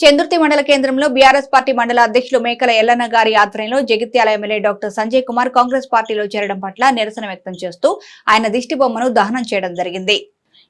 చందుర్తి మండల కేంద్రంలో BRS party మండల అధ్యక్షులు మేకల ఎల్లన్న గారి ఆధ్వర్యంలో జగిత్యాల ఎమ్మెల్యే డాక్టర్ సంజయ్ కుమార్ కాంగ్రెస్ పార్టీలో చేరడం పట్ల నిరసన వ్యక్తం చేస్తూ ఆయన దిష్టి బొమ్మను దహనం చేయడం జరిగింది.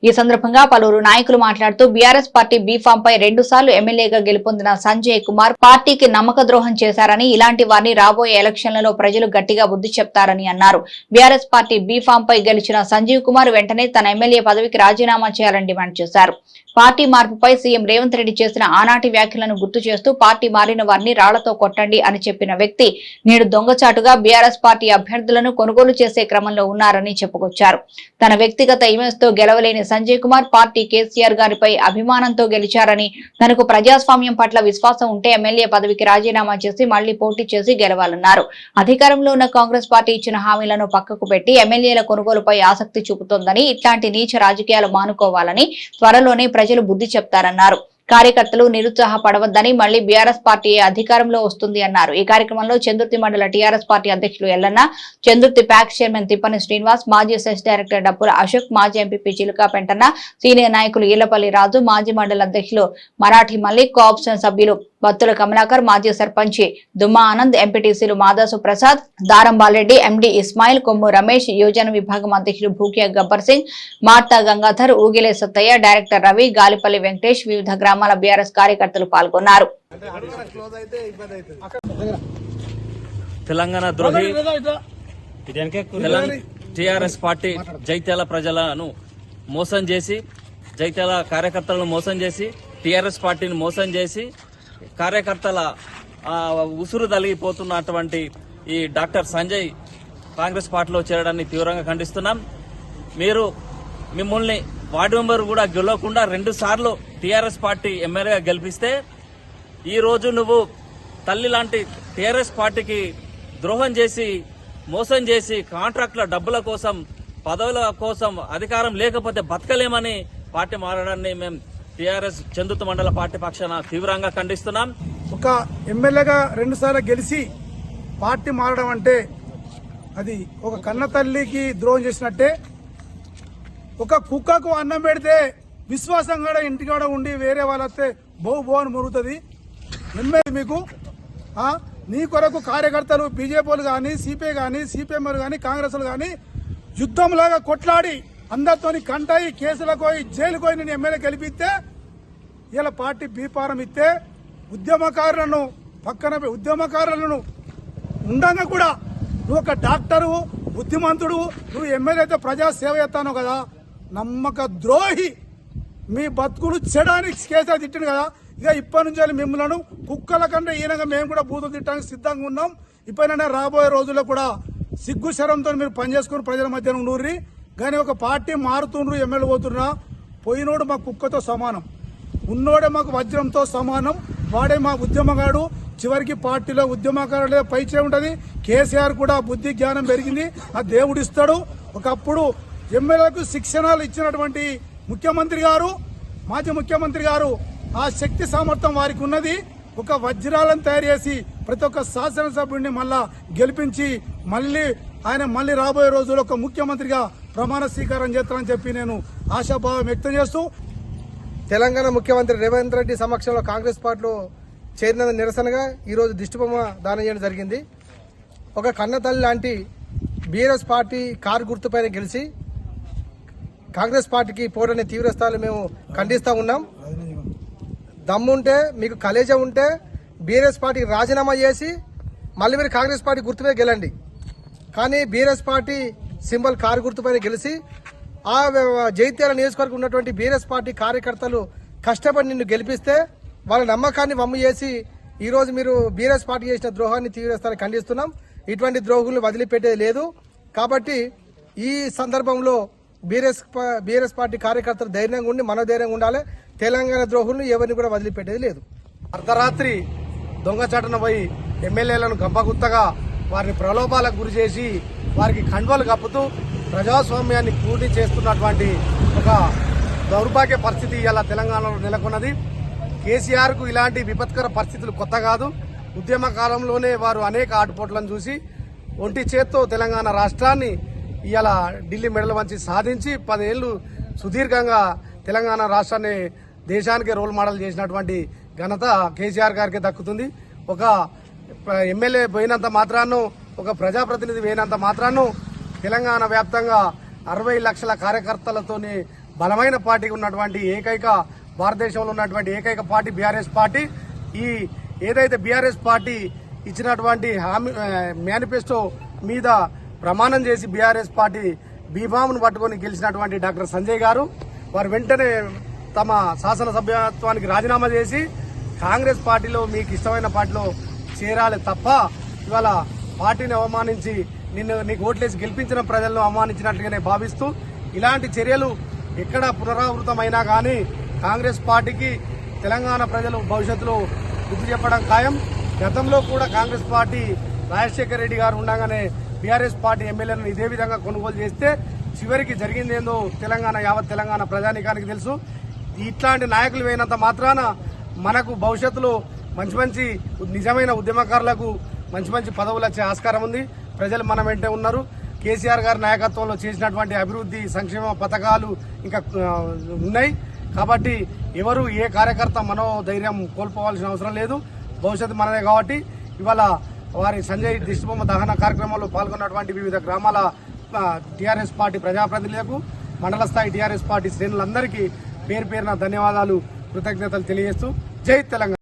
ఈ సందర్భంగా పలువురు నాయకులు మాట్లాడుతూ బీఆర్ఎస్ పార్టీ బీఫామ్ పై రెండు సార్లు ఎమ్మెల్యేగా గెలుపొందిన సంజయ్ కుమార్ పార్టీకి నమ్మక ద్రోహం చేశారని ఇలాంటి వారిని రాబోయే ఎలక్షన్లలో ప్రజలు గట్టిగా బుద్ధి చెప్తారని అన్నారు. బీఆర్ఎస్ పార్టీ బీఫామ్ పై గెలిచిన సంజీవ్ కుమార్ వెంటనే తన ఎమ్మెల్యే పదవికి రాజీనామా చేయాలని డిమాండ్ చేశారు. పార్టీ మార్పుపై సీఎం రేవంత్ రెడ్డి చేసిన ఆనాటి వ్యాఖ్యలను గుర్తు చేస్తూ పార్టీ మారిన వారిని రాళ్ళతో కొట్టండి అని చెప్పిన వ్యక్తి నేడు దొంగచాటుగా బీఆర్ఎస్ పార్టీ అభ్యర్థులను కొనుగోలు చేసే క్రమంలో ఉన్నారని చెప్పుకొచ్చారు. తన వ్యక్తిగత ఇమేజ్తో గెలవలేని సంజయ్ కుమార్ పార్టీ కేసీఆర్ గారిపై అభిమానంతో గెలిచారని తనకు ప్రజాస్వామ్యం పట్ల విశ్వాసం ఉంటే ఎమ్మెల్యే పదవికి రాజీనామా చేసి మళ్ళీ పోటీ చేసి గెలవాలన్నారు. అధికారంలో ఉన్న కాంగ్రెస్ పార్టీ ఇచ్చిన హామీలను పక్కకు పెట్టి ఎమ్మెల్యేల కొనుగోలుపై ఆసక్తి చూపుతోందని ఇట్లాంటి నీచ రాజకీయాలు మానుకోవాలని త్వరలోనే ప్రజలు బుద్ధి చెప్తారన్నారు. కార్యకర్తలు నిరుత్సాహపడవద్దని మళ్ళీ బీఆర్ఎస్ పార్టీ అధికారంలో వస్తుంది అన్నారు. ఈ కార్యక్రమంలో చందుర్తి మండల టీఆర్ఎస్ పార్టీ అధ్యక్షులు ఎల్లన్న చందుర్తి ప్యాక్ చైర్మన్ తిప్పని శ్రీనివాస్ మాజీ సెస్ డైరెక్టర్ డప్పుల అశోక్ మాజీ ఎంపీపీ చిలుకా పెంటన్న సీనియర్ నాయకులు ఈలపల్లి రాజు మాజీ మండల అధ్యక్షులు మరాఠీ మల్లిక్ కోఆప్షన్ సభ్యులు బత్తుల కమలాకర్ మాజీ సర్పంచి దుమ్మా ఆనంద్ ఎంపీటీసీలు మాదాసు ప్రసాద్ దారంబాలరెడ్డి ఎండి ఇస్మాయిల్ కొమ్ము రమేష్ యోజన విభాగం అధ్యక్షులు భూకియా గబ్బర్ సింగ్ మార్తా గంగాధర్ ఊగిలే సత్తయ్య డైరెక్టర్ రవి గాలిపల్లి వెంకటేష్ వివిధ గ్రామాల బీఆర్ఎస్ కార్యకర్తలు పాల్గొన్నారు. తెలంగాణ ద్రోహి టిఆర్ఎస్ పార్టీ జైత్యాల ప్రజలను మోసం చేసి జైత్యాల కార్యకర్తలను మోసం చేసి టిఆర్ఎస్ పార్టీని మోసం చేసి కార్యకర్తల ఉసురు తలిగిపోతున్నటువంటి ఈ డాక్టర్ సంజయ్ కాంగ్రెస్ పార్టీలో చేరడాన్ని తీవ్రంగా ఖండిస్తున్నాం. మీరు మిమ్మల్ని వార్డు మెంబర్ కూడా గెలవకుండా రెండు సార్లు టీఆర్ఎస్ పార్టీ ఎమ్మెల్యేగా గెలిపిస్తే ఈ రోజు నువ్వు తల్లి లాంటి టీఆర్ఎస్ పార్టీకి ద్రోహం చేసి మోసం చేసి కాంట్రాక్టుల డబ్బుల కోసం పదవుల కోసం అధికారం లేకపోతే బతకలేమని పార్టీ మారడాన్ని మేము టీఆర్ఎస్ చందుత మండల పార్టీ పక్షాన తీవ్రంగా ఖండిస్తున్నాం. ఒక ఎమ్మెల్యేగా రెండుసార్లు గెలిచి పార్టీ మారడం అంటే అది ఒక కన్న తల్లికి ద్రోహం చేసినట్టే. ఒక కుక్కకు అన్నం పెడితే విశ్వాసం కూడా ఇంటికాడ ఉండి వేరే వాళ్ళతే బహు బో అని మురుగుతుంది. ఎమ్మెల్యే మీకు నీ కొరకు కార్యకర్తలు బీజేపీలు కానీ సిపిఐ కానీ సిపిఎంలు కానీ కాంగ్రెస్లు కానీ యుద్ధంలాగా కొట్లాడి అందరితోని కంటాయి కేసులకు పోయి జైలుకు పోయి నేను ఎమ్మెల్యే గెలిపిస్తే ఇలా పార్టీ బీపారం ఇస్తే ఉద్యమకారులను పక్కన ఉద్యమకారులను ఉండగా కూడా నువ్వు ఒక డాక్టరు బుద్ధిమంతుడు నువ్వు ఎమ్మెల్యే అయితే ప్రజా సేవ చేస్తాను కదా నమ్మక ద్రోహి. మీ బతుకులు చెడానికి కేసా తిట్టిండు కదా ఇక ఇప్పటి నుంచి వెళ్ళి మిమ్మల్ని కుక్కల కంటే ఈయనగా మేము కూడా బూతులు తిట్టడానికి సిద్ధంగా ఉన్నాం. ఇప్పుడైనా రాబోయే రోజుల్లో కూడా సిగ్గు శరంతో మీరు పనిచేసుకుని ప్రజల మధ్యన ఉండూర్రి. కానీ ఒక పార్టీ మారుతుండ్రు ఎమ్మెల్యే పోతున్నా పోయినోడు మా కుక్కతో సమానం. ఉన్నోడే మాకు వజ్రంతో సమానం వాడే మా ఉద్యమగాడు. చివరికి పార్టీలో ఉద్యమకారులే పైచే ఉంటుంది. కేసీఆర్ కూడా బుద్ధి జ్ఞానం పెరిగింది. ఆ దేవుడు ఇస్తాడు. ఒకప్పుడు ఎమ్మెల్యేలకు శిక్షణలు ఇచ్చినటువంటి ముఖ్యమంత్రి గారు మాజీ ముఖ్యమంత్రి గారు ఆ శక్తి సామర్థ్యం వారికి ఉన్నది. ఒక వజ్రాలను తయారు చేసి ప్రతి ఒక్క శాసనసభ్యుడిని మళ్ళా గెలిపించి మళ్ళీ ఆయన మళ్ళీ రాబోయే రోజుల్లో ఒక ముఖ్యమంత్రిగా ప్రమాణ స్వీకారం చేస్తారని చెప్పి నేను ఆశాభావం వ్యక్తం చేస్తూ తెలంగాణ ముఖ్యమంత్రి రేవంత్ రెడ్డి సమక్షంలో కాంగ్రెస్ పార్టీలో చేరిన నిరసనగా ఈరోజు దిష్టిబొమ్మ దానం చేయడం జరిగింది. ఒక కన్నతల్లి లాంటి బీఆర్ఎస్ పార్టీ కారు గుర్తుపైన గెలిచి కాంగ్రెస్ పార్టీకి పోరని తీవ్రస్థాయిలో మేము ఖండిస్తూ ఉన్నాం. దమ్ముంటే మీకు కలేజ ఉంటే బీఆర్ఎస్ పార్టీకి రాజీనామా చేసి మళ్ళీ మీరు కాంగ్రెస్ పార్టీ గుర్తుపై గెలండి. కానీ బీఆర్ఎస్ పార్టీ సింబల్ కారు గుర్తుపైన గెలిచి ఆ జైత్యాల నియోజకవర్గం ఉన్నటువంటి బీఆర్ఎస్ పార్టీ కార్యకర్తలు కష్టపడి నిన్ను గెలిపిస్తే వాళ్ళ నమ్మకాన్ని వమ్ము చేసి ఈరోజు మీరు బీఆర్ఎస్ పార్టీ చేసిన ద్రోహాన్ని తీవ్రస్థాన్ని ఖండిస్తున్నాం. ఇటువంటి ద్రోహులను వదిలిపెట్టేది లేదు. కాబట్టి ఈ సందర్భంలో బీఆర్ఎస్ బీఆర్ఎస్ పార్టీ కార్యకర్తలు ధైర్యంగా ఉండి మనోధైర్యంగా ఉండాలి. తెలంగాణ ద్రోహులను ఎవరిని కూడా వదిలిపెట్టేది లేదు. అర్ధరాత్రి దొంగచాటున పోయి ఎమ్మెల్యేలను గంపగుత్తగా వారిని ప్రలోభాలకు గురి చేసి వారికి కండువలు కప్పుతూ ప్రజాస్వామ్యాన్ని పూర్తి చేస్తున్నటువంటి ఒక దౌర్భాగ్య పరిస్థితి ఇలా తెలంగాణలో నెలకొన్నది. కేసీఆర్కు ఇలాంటి విపత్కర పరిస్థితులు కొత్త కాదు. ఉద్యమ కాలంలోనే వారు అనేక ఆటుపోట్లను చూసి ఒంటి చేత్తో తెలంగాణ రాష్ట్రాన్ని ఇలా ఢిల్లీ మెడల వంచి సాధించి పదేళ్ళు సుదీర్ఘంగా తెలంగాణ రాష్ట్రాన్ని దేశానికి రోల్ మోడల్ చేసినటువంటి ఘనత కేసీఆర్ గారికి దక్కుతుంది. ఒక ఎమ్మెల్యే పోయినంత మాత్రాను ఒక ప్రజాప్రతినిధి పోయినంత మాత్రాను తెలంగాణ వ్యాప్తంగా అరవై లక్షల కార్యకర్తలతోని బలమైన పార్టీ ఉన్నటువంటి ఏకైక భారతదేశంలో ఉన్నటువంటి ఏకైక పార్టీ బీఆర్ఎస్ పార్టీ. ఈ ఏదైతే బీఆర్ఎస్ పార్టీ ఇచ్చినటువంటి హామీ మేనిఫెస్టో మీద ప్రమాణం చేసి బీఆర్ఎస్ పార్టీ బీఫామ్ను పట్టుకొని గెలిచినటువంటి డాక్టర్ సంజయ్ గారు వారు వెంటనే తమ శాసనసభ్యత్వానికి రాజీనామా చేసి కాంగ్రెస్ పార్టీలో మీకు ఇష్టమైన పార్టీలో చేరాలి తప్ప ఇవాళ పార్టీని అవమానించి నిన్ను నీకు ఓట్లేసి గెలిపించిన ప్రజలను అవమానించినట్లుగానే భావిస్తూ ఇలాంటి చర్యలు ఎక్కడ పునరావృతమైనా కానీ కాంగ్రెస్ పార్టీకి తెలంగాణ ప్రజలు భవిష్యత్తులో గుర్తు చెప్పడం ఖాయం. గతంలో కూడా కాంగ్రెస్ పార్టీ రాజశేఖర రెడ్డి గారు ఉండగానే బీఆర్ఎస్ పార్టీ ఎమ్మెల్యేలను ఇదే విధంగా కొనుగోలు చేస్తే చివరికి జరిగిందేందో తెలంగాణ యావత్ తెలంగాణ ప్రజానికానికి తెలుసు. ఇట్లాంటి నాయకులు అయినంత మాత్రాన మనకు భవిష్యత్తులో మంచి మంచి నిజమైన ఉద్యమకారులకు మంచి మంచి పదవులు వచ్చే ఆస్కారం ఉంది. ప్రజలు మన వెంటే ఉన్నారు. కేసీఆర్ గారి నాయకత్వంలో చేసినటువంటి అభివృద్ధి సంక్షేమ పథకాలు ఇంకా ఉన్నాయి. కాబట్టి ఎవరు ఏ కార్యకర్త మనోధైర్యం కోల్పోవాల్సిన అవసరం లేదు. భవిష్యత్తు మనదే కాబట్టి ఇవాళ వారి సంజయ్ దిష్టిబొమ్మ దహన కార్యక్రమంలో పాల్గొన్నటువంటి వివిధ గ్రామాల టీఆర్ఎస్ పార్టీ ప్రజాప్రతినిధులకు మండల స్థాయి టీఆర్ఎస్ పార్టీ శ్రేణులందరికీ పేరు పేరున ధన్యవాదాలు కృతజ్ఞతలు తెలియజేస్తూ జై తెలంగాణ.